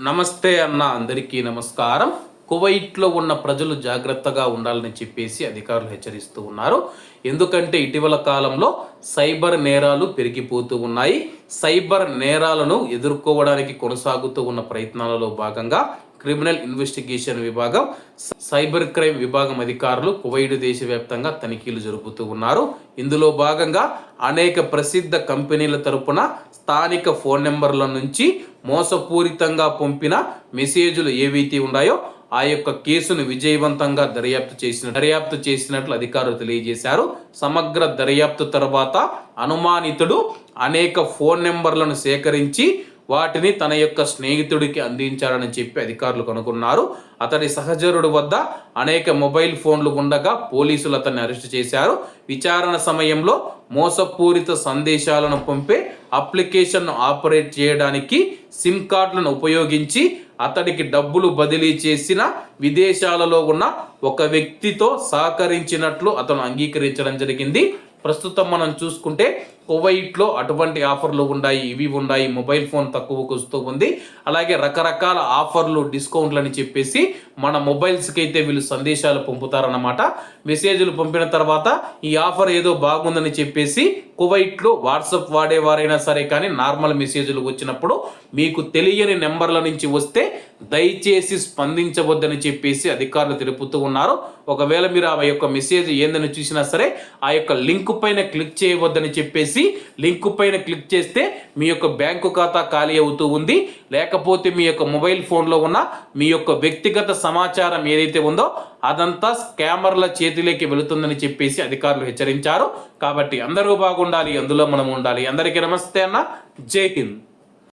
నమస్తే అన్న అందరికీ నమస్కారం. కువైట్లో ఉన్న ప్రజలు జాగ్రత్తగా ఉండాలని చెప్పేసి అధికారులు హెచ్చరిస్తూ ఉన్నారు. ఎందుకంటే ఇటీవల కాలంలో సైబర్ నేరాలు పెరిగిపోతూ ఉన్నాయి. సైబర్ నేరాలను ఎదుర్కోవడానికి కొనసాగుతూ ఉన్న ప్రయత్నాలలో భాగంగా క్రిమినల్ ఇన్వెస్టిగేషన్ విభాగం సైబర్ క్రైమ్ విభాగం అధికారులు కువైట్ దేశవ్యాప్తంగా తనిఖీలు జరుపుతూ ఉన్నారు. ఇందులో భాగంగా అనేక ప్రసిద్ధ కంపెనీల తరపున స్థానిక ఫోన్ నెంబర్ల నుంచి మోసపూరితంగా పంపిన మెసేజ్లు ఏవైతే ఉన్నాయో ఆ యొక్క కేసును విజయవంతంగా దర్యాప్తు చేసిన దర్యాప్తు చేసినట్లు అధికారులు తెలియజేశారు. సమగ్ర దర్యాప్తు తర్వాత అనుమానితుడు అనేక ఫోన్ నెంబర్లను సేకరించి వాటిని తన యొక్క స్నేహితుడికి అందించారని చెప్పి అధికారులు కనుగొన్నారు. అతడి సహచరుడు వద్ద అనేక మొబైల్ ఫోన్లు ఉండగా పోలీసులు అతన్ని అరెస్ట్ చేశారు. విచారణ సమయంలో మోసపూరిత సందేశాలను పంపే అప్లికేషన్ను ఆపరేట్ చేయడానికి సిమ్ కార్డులను ఉపయోగించి అతడికి డబ్బులు బదిలీ చేసిన విదేశాలలో ఉన్న ఒక వ్యక్తితో సహకరించినట్లు అతను అంగీకరించడం జరిగింది. ప్రస్తుతం మనం చూసుకుంటే కువైట్లో అటువంటి ఆఫర్లు ఉన్నాయి ఇవి ఉన్నాయి మొబైల్ ఫోన్ తక్కువకు వస్తూ ఉంది. అలాగే రకరకాల ఆఫర్లు డిస్కౌంట్లు అని చెప్పేసి మన మొబైల్స్కి అయితే వీళ్ళు సందేశాలు పంపుతారన్నమాట. మెసేజ్లు పంపిన తర్వాత ఈ ఆఫర్ ఏదో బాగుందని చెప్పేసి కువైట్లో వాట్సాప్ వాడేవారైనా సరే కానీ నార్మల్ మెసేజ్లు వచ్చినప్పుడు మీకు తెలియని నెంబర్ల నుంచి వస్తే దయచేసి స్పందించవద్దని చెప్పేసి అధికారులు తెలుపుతూ ఉన్నారు. ఒకవేళ మీరు ఆ యొక్క మెసేజ్ ఏందని చూసినా సరే ఆ యొక్క లింక్ పైన క్లిక్ చేయవద్దని చెప్పేసి లింక్ పైన క్లిక్ చేస్తే మీ యొక్క బ్యాంకు ఖాతా ఖాళీ అవుతూ ఉంది. లేకపోతే మీ యొక్క మొబైల్ ఫోన్లో ఉన్న మీ యొక్క వ్యక్తిగత సమాచారం ఏదైతే ఉందో అదంతా స్కామర్ల చేతిలోకి వెళుతుందని చెప్పేసి అధికారులు హెచ్చరించారు. కాబట్టి అందరూ బాగుండాలి అందులో మనం ఉండాలి. అందరికీ నమస్తే అన్న. జై హింద్.